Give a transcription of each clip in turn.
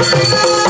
Música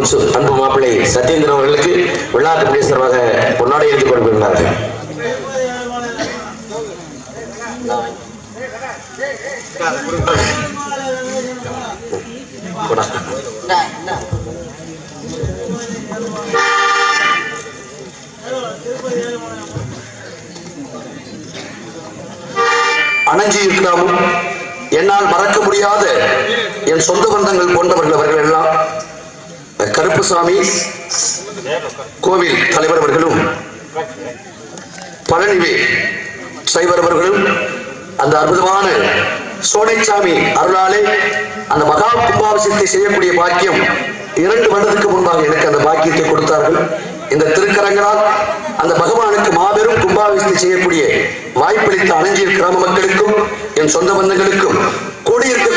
Hunsur அன்பு மாப்பிள்ளை சத்யேந்திரன் அவர்களுக்கு விழா கமிட்டி சார்பாக பொன்னாடை எழுதி கொடுக்கிறார்கள் அணைஞ்சி இருக்கிறாமும் என்னால் மறக்க முடியாத என் சொந்த பந்தங்கள் போன்றவர்கள் அவர்கள் எல்லாம் கருப்புசாமி கோவில் தலைவர் அவர்களும் பழனிவே சைவர் அவர்களும் அந்த அற்புதமான சோனைசாமி அருளாலே அந்த மகா கும்பாபிஷேகத்தை செய்யக்கூடிய பாக்கியம் இரண்டு வருடத்துக்கு முன்பாக எனக்கு அந்த பாக்கியத்தை கொடுத்தார்கள். இந்த திருக்கரங்களால் அந்த பகவானுக்கு மாபெரும் கும்பாபிஷேகத்தை செய்யக்கூடிய வாய்ப்பளித்த அணைஞ்சியல் கிராம மக்களுக்கும் என் சொந்த பந்தங்களுக்கும் கூடியிருக்க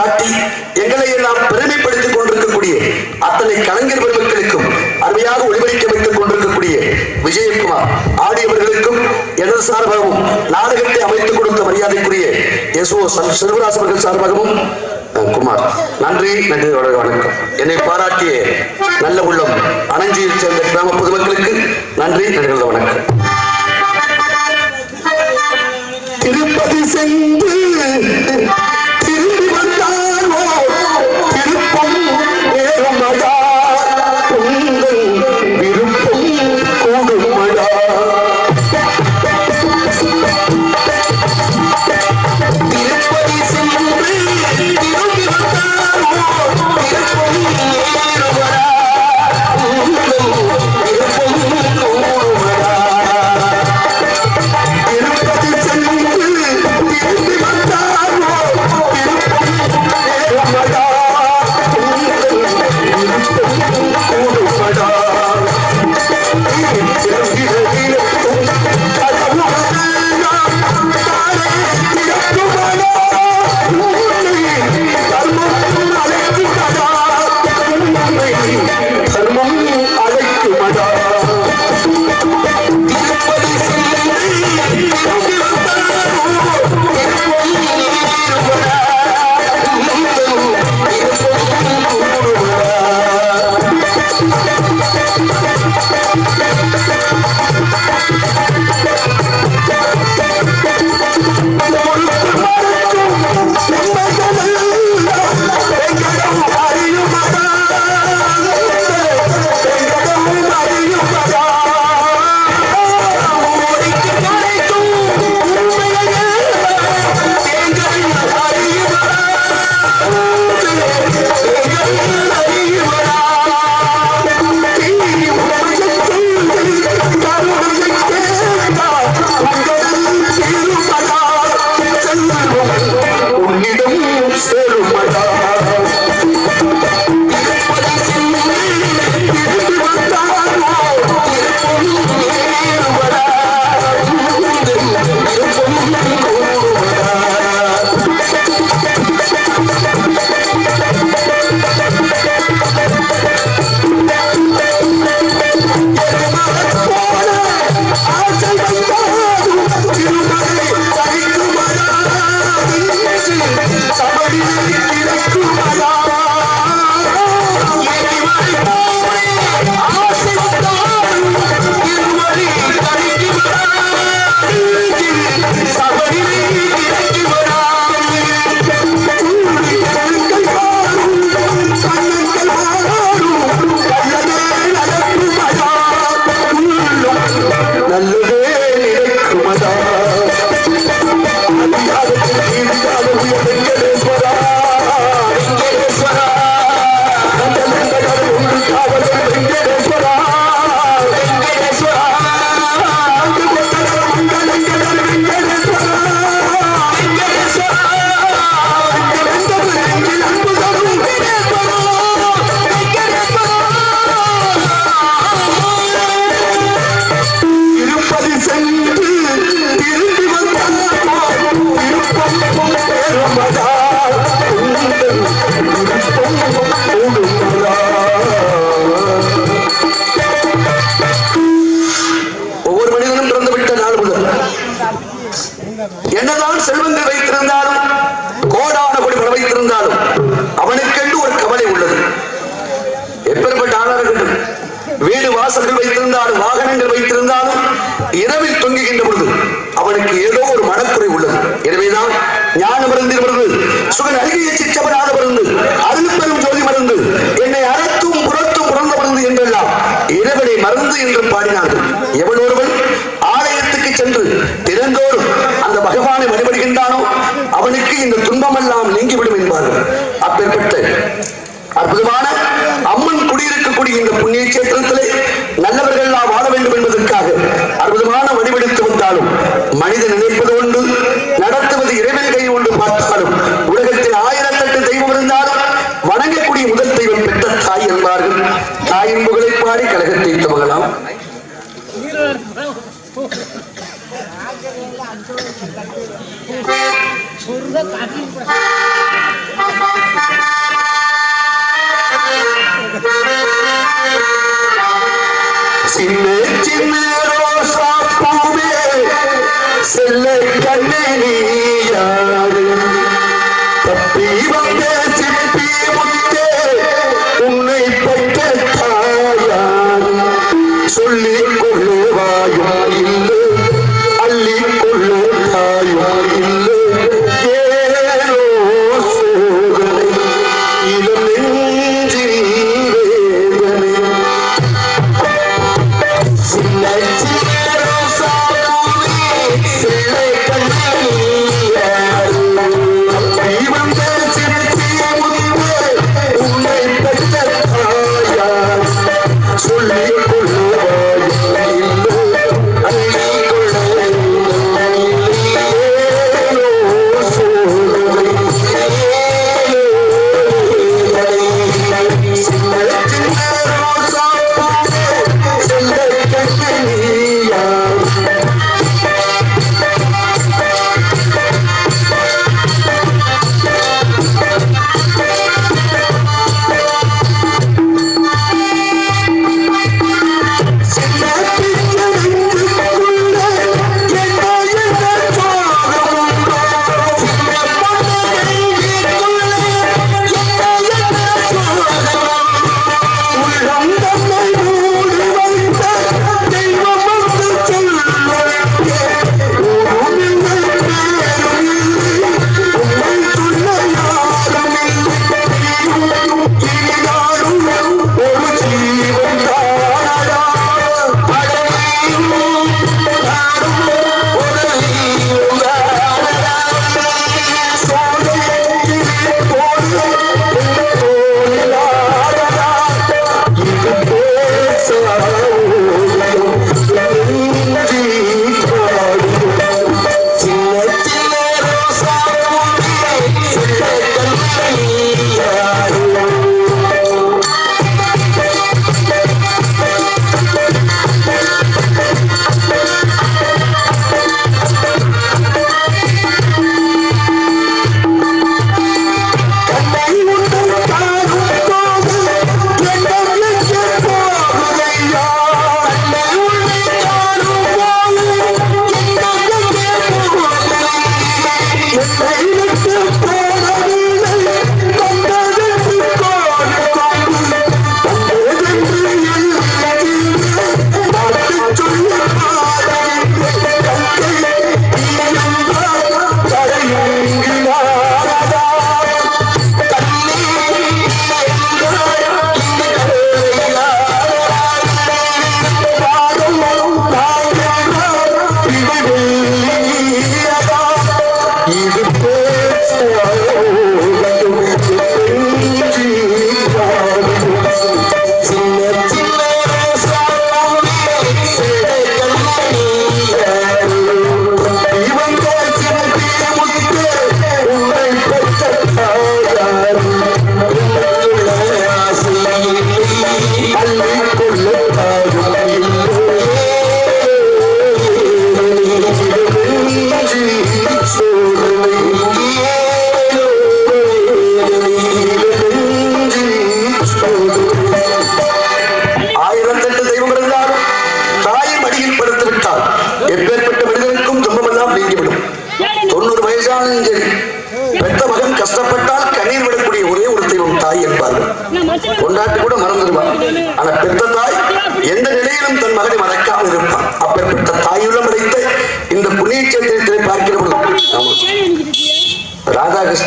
சாட்டி எங்களை எல்லாம் பெருமைப்படுத்திக் கொண்டிருக்கக்கூடிய அத்தனை கலைஞர் பெருமக்களுக்கும் அருமையாக ஒளிபரிக்க வைத்துக் கொண்டிருக்கக்கூடிய விஜயகுமார் ஆடியவர்களுக்கும் எனது சார்பாகவும் நாடகத்தை அமைத்துக் கொடுத்த மரியாதைக்குரிய எஸ் ஓ அவர்கள் சார்பாகவும் குமார் நன்றி நன்றி வணக்கம் என்னை பாராட்டிய நல்ல உள்ளம் அனஞ்சியில் சேர்ந்த கிராம பொதுமக்களுக்கு நன்றி நன்றி வணக்கம். திருப்பதி சென்று அவனுக்கு ஏதோ ஒரு மனக்குறை உள்ளது. எனவேதான் ஞானம் இருந்து சுகன் அருகே சிச்சவனாக இருந்து செய்து நினைப்பது ஒன்று நடத்துவது இறைவன் கை ஒன்று பார்த்தாலும் உலகத்தில் ஆயிரத்தெட்டு தெய்வம் இருந்தால் வணங்கக்கூடிய முதல் தெய்வம் பெற்ற தாய் என்பார்கள். தாயின் புகழை பாடி கழகத்தை துவங்கலாம்.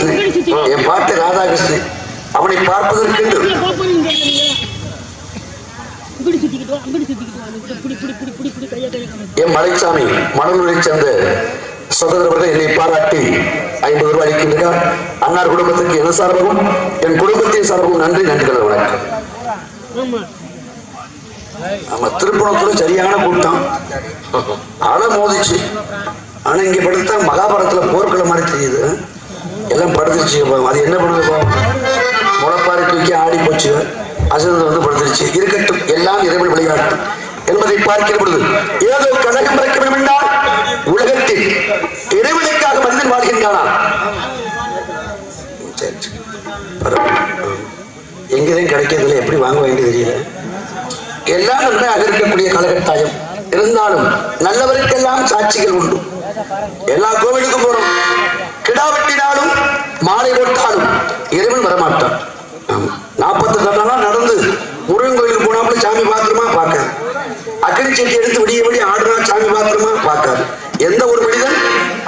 ராதாகிருஷ்ணன் என் பாட்டு ராதாகிருஷ்ணன். அவனை பார்ப்பதற்கென்று. என் மலைச்சாமி மணலூரை சேர்ந்த சகோதரர்கள் என்னை பாராட்டி ஐம்பது ரூபாய் அளிக்கின்றார். அன்னார் குடும்பத்துக்கு என் சார்பாகவும் என் குடும்பத்தின் சார்பாகவும் நன்றி நன்றிகள் வணக்கம். நம்ம திருப்பணத்துல சரியான கூட்டம். அலை மோதிச்சு. ஆனா இங்க படுத்தா மகாபாரதத்துல போர்க்களம் மாதிரி தெரியுது. எல்லாம் படுத்துருச்சு. பாவம். அது என்ன பண்ணுது முளப்பாறை தூக்கி ஆடி போச்சு. அசுரன் வந்து படுத்துருச்சு. இருக்கட்டும். எல்லாம் இறைவன் விளையாட்டும் என்பதை பார்க்கிற பொழுது ஏதோ கழகம் பிறக்க வேண்டும் என்றால் உலகத்தில் இறைவனுக்காக மனிதன் வாழ்கின்றானா? சரி, சரி. பரவாயில்ல. எங்கேயும் கிடைக்கிறதுல எப்படி வாங்க வேண்டியது தெரியல. எல்லாம் நன்மையாக இருக்கக்கூடிய காலகட்டாயம். இருந்தாலும் நல்லவருக்கெல்லாம் சாட்சிகள் உண்டு. எல்லா கோவிலுக்கும் போறோம் கிடா வெட்டினாலும் மாலை போட்டாலும் இறைவன் வரமாட்டான். நாற்பத்தி நாளா நடந்து முருகன் கோயிலுக்கு போனாப்புல சாமி பாத்திரமா பார்க்காது அக்கடி செட்டி எடுத்து விடிய விடிய ஆடுனா சாமி பாத்திரமா பார்க்காது எந்த ஒரு மனிதன்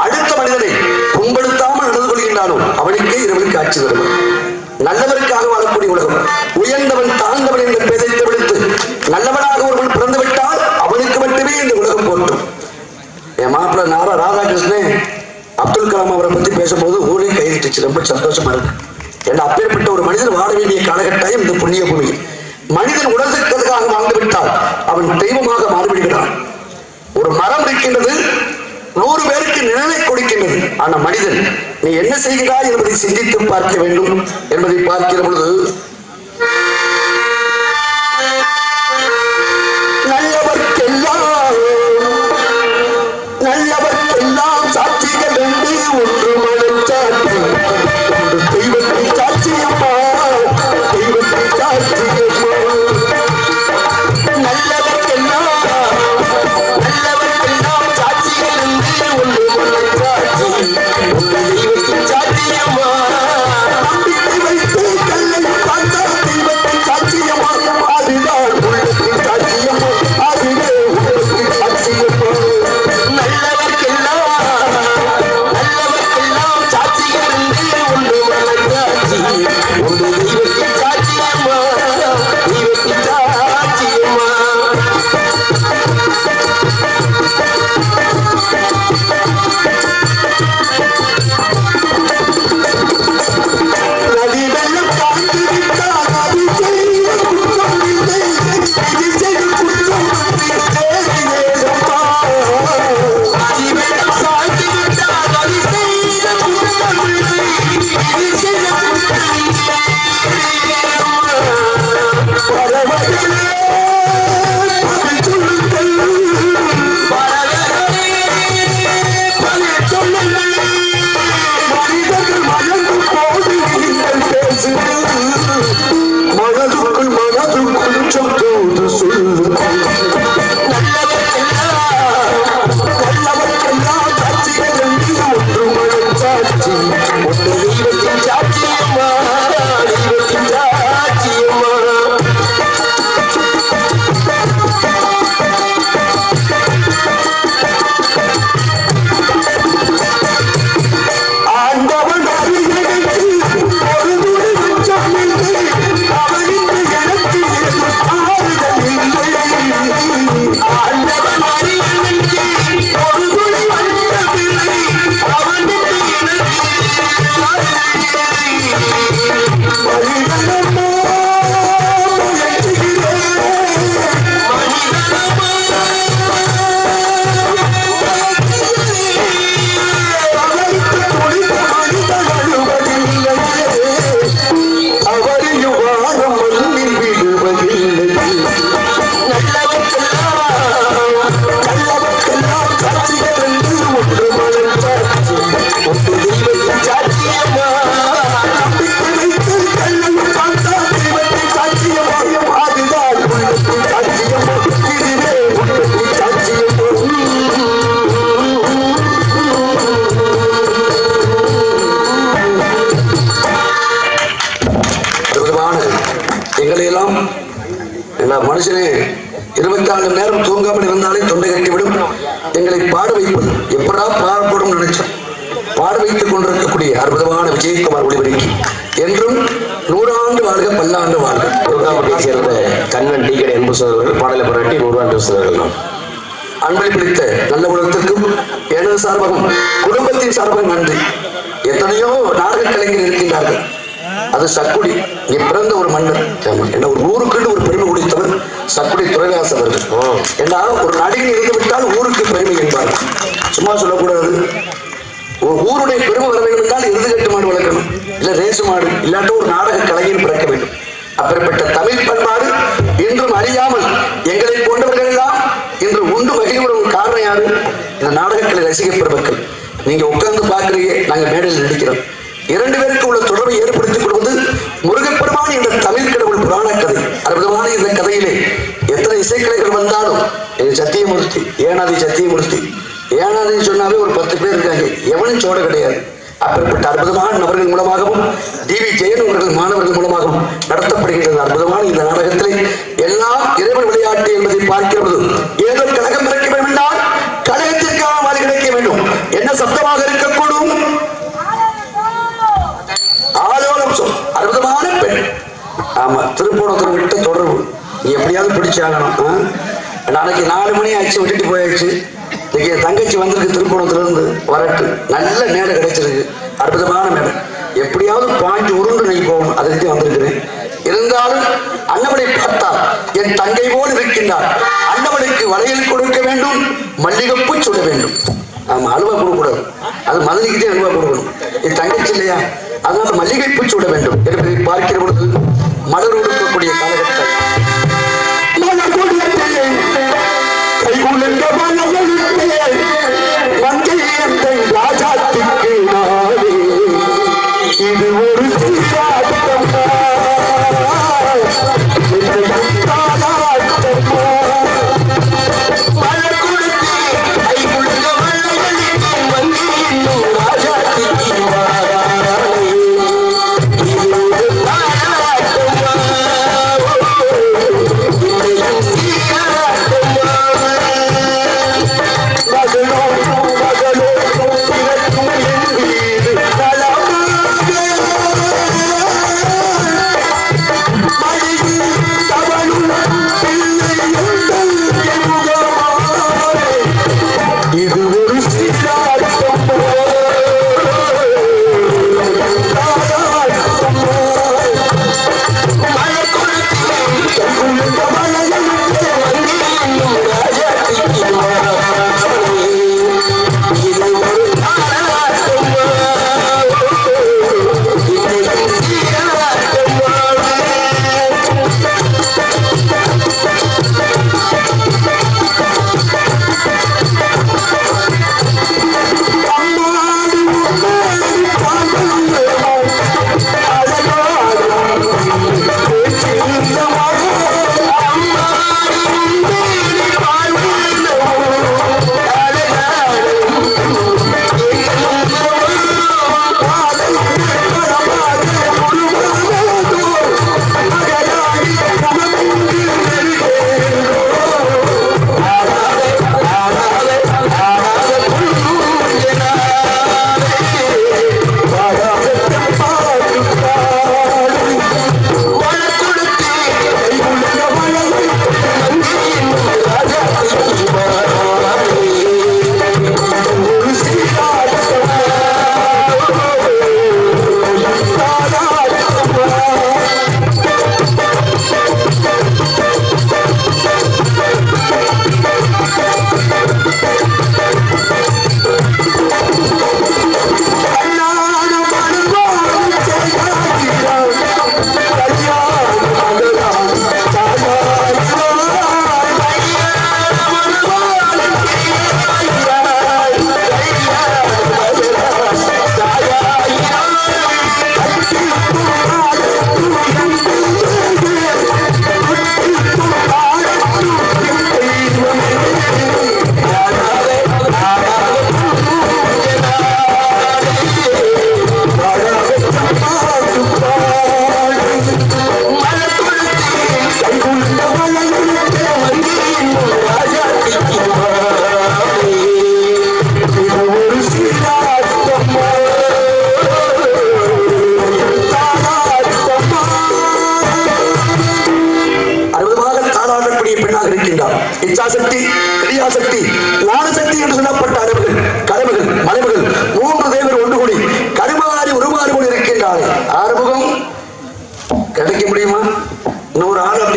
அடுத்த மனிதனை புண்படுத்தாமல் நடந்து கொள்கின்றானோ அவனுக்கே இறைவன் காட்சி தருவான். நல்லவருக்காக வாழக்கூடிய உலகம். உயர்ந்தவன் தாழ்ந்தவன் என்ற பேதை விடுத்து நல்லவனாக ஒருவன் பிறந்து விட்டால் அவனுக்கு மட்டுமே இந்த உலகம் போட்டும் என் மாப்பிள்ள நாரா ராதாகிருஷ்ணன் அப்துல் கலாம் அவரை பத்தி பேசும்போது ஊரே கைதிட்டுச்சு ரொம்ப சந்தோஷமா இருக்கு. ஏன்னா அப்பேற்பட்ட ஒரு மனிதன் வாழ வேண்டிய காலகட்டாயம் இந்த புண்ணிய பூமி. மனிதன் உலகத்துக்காக வாழ்ந்து விட்டால் அவன் தெய்வமாக மாறிவிடுகிறான். ஒரு மரம் இருக்கின்றது நூறு பேருக்கு நிழலை கொடுக்கின்றது. ஆனா மனிதன் நீ என்ன செய்கிறாய் என்பதை சிந்தித்து பார்க்க வேண்டும். என்பதை பார்க்கிற பொழுது பாராட்டி நூறாண்டு சோதரர்கள் நாம் அன்பை பிடித்த நல்ல உலகத்திற்கும் எனது சார்பாகவும் குடும்பத்தின் சார்பாக நன்றி. எத்தனையோ நாடக கலைஞர் இருக்கின்றார்கள். அது சக்குடி நீ பிறந்த ஒரு மன்னர். என்ன ஒரு ஊருக்குன்னு ஒரு பெருமை கொடுத்தவர் சக்குடி துறைவாசர் அவர்கள். ஏன்னா ஒரு நடிகன் இருந்து விட்டால் ஊருக்கு பெருமை என்பார். சும்மா சொல்லக்கூடாது. ஒரு ஊருடைய பெருமை வர வேண்டும் என்றால் எருது கட்டு மாடு வளர்க்கணும். இல்ல ரேசு மாடு இல்லாட்ட ஒரு நாடக கலைஞர் பிறக்க வேண்டும். அப்பேற்பட்ட தமிழ் பண்பாடு இன்றும் அறியாமல் எங்களை போன்றவர்கள் எல்லாம் இன்று உண்டு மகிழ்வுடன் காரணம் யாரு? இந்த நாடகங்களை ரசிக மக்கள். நீங்க உட்கார்ந்து பாக்குறீங்க நாங்கள் மேடையில் நடிக்கிறோம். இரண்டு பேருக்கு உள்ள தொடர்பை ஏற்படுத்திக் கொள்வது முருகப்பெருமான் என்ற தமிழ் கடவுள் புராண கதை. அற்புதமான இந்த கதையிலே எத்தனை இசைக்கலைகள் வந்தாலும் சத்தியமூர்த்தி ஏனாதி சத்தியமூர்த்தி. ஏனாதின்னு சொன்னாவே ஒரு பத்து பேர் இருக்காங்க. எவனும் சோட கிடையாது அப்படிப்பட்ட அற்புதமான நபர்கள் மூலமாகவும் டிவி ஜெயன் அவர்கள் மாணவர்கள் மூலமாகவும் நடத்தப்படுகின்ற அற்புதமான இந்த நாடகத்திலே எல்லாம் இறைவன் விளையாட்டு என்பதை பார்க்கிறது ஏதோ கழகம் கிடைக்க வேண்டும் என்றால் கழகத்திற்கான வழி கிடைக்க வேண்டும். என்ன சப்தமாக இருக்கக்கூடும்? ஆலோலம் சொல். அற்புதமான பெண். ஆமா திருப்போணத்தில் விட்ட தொடர்பு. நீ எப்படியாவது பிடிச்சாகணும் நாளைக்கு நாலு மணி ஆச்சு விட்டுட்டு போயாச்சு. இங்கே என் தங்கச்சி வந்திருக்கு திருப்பணத்திலிருந்து வரட்டு. நல்ல மேடை கிடைச்சிருக்கு. அற்புதமான மேடை. எப்படியாவது பாஞ்சு உருண்டு நீ போகணும் அதுக்கு வந்திருக்கிறேன். இருந்தாலும் அன்னவளை பார்த்தால் என் தங்கை போல் இருக்கின்றார். அன்னவளுக்கு வளையல் கொடுக்க வேண்டும் மல்லிகைப்பூ சுட வேண்டும். ஆமா அல்வா கொடுக்கூடாது அது மதுரைக்கிட்டே அல்வா கொடுக்கணும். என் தங்கச்சி இல்லையா? அதனால மல்லிகை சுட வேண்டும். என்பதை பார்க்கிற பொழுது மலர் உடுக்கக்கூடிய கலை இது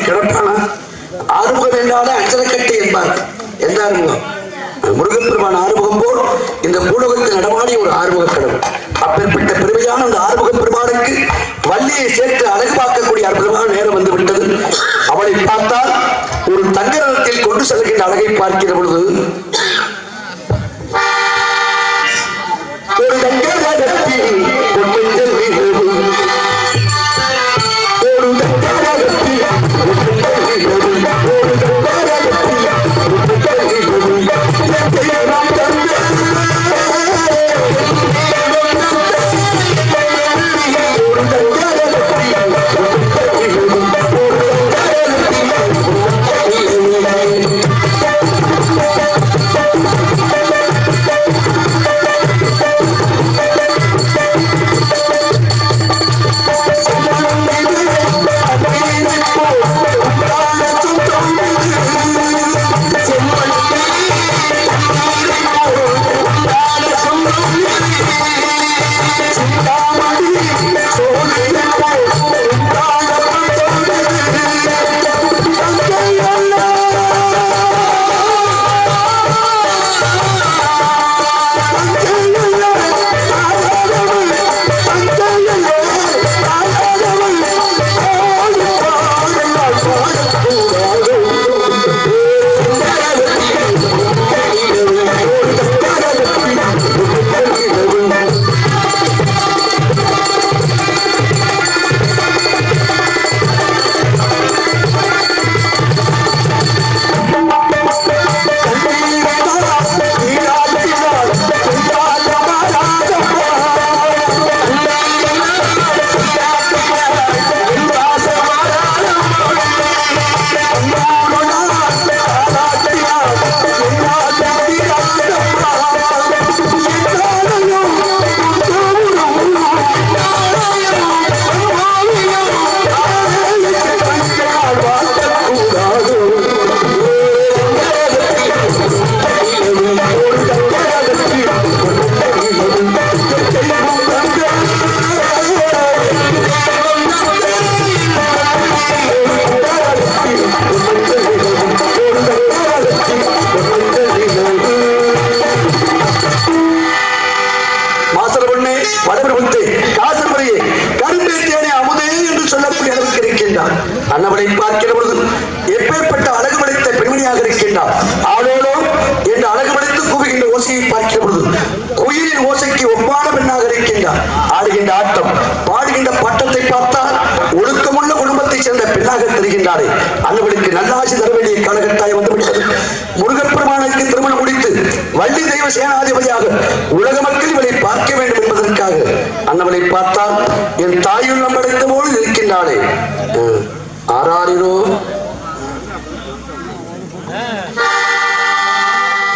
சிறப்பான ஆறுமுகம் என்றாலே அஞ்சலக்கட்டை என்பார். எந்த ஆறுமுகம்? முருகப்பெருமான் ஆறுமுகம் போல் இந்த பூலோகத்தில் நடமாடிய ஒரு ஆறுமுக கடவுள். அப்பேற்பட்ட பெருமையான அந்த ஆறுமுக பெருமானுக்கு வள்ளியை சேர்த்து அழகு பார்க்கக்கூடிய அற்புதமான நேரம் வந்து விட்டது. அவளை பார்த்தால் ஒரு தங்கரத்தில் கொண்டு செல்கின்ற அழகை பார்க்கிற பொழுது ஒரு தங்கரத்தில்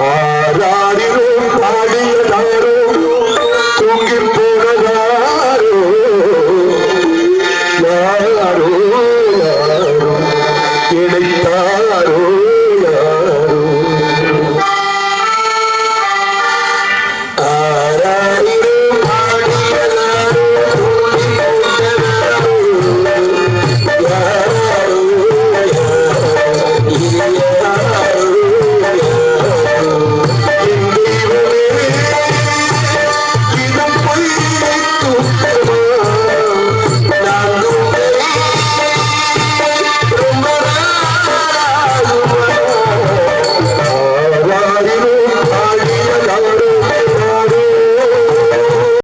போராடி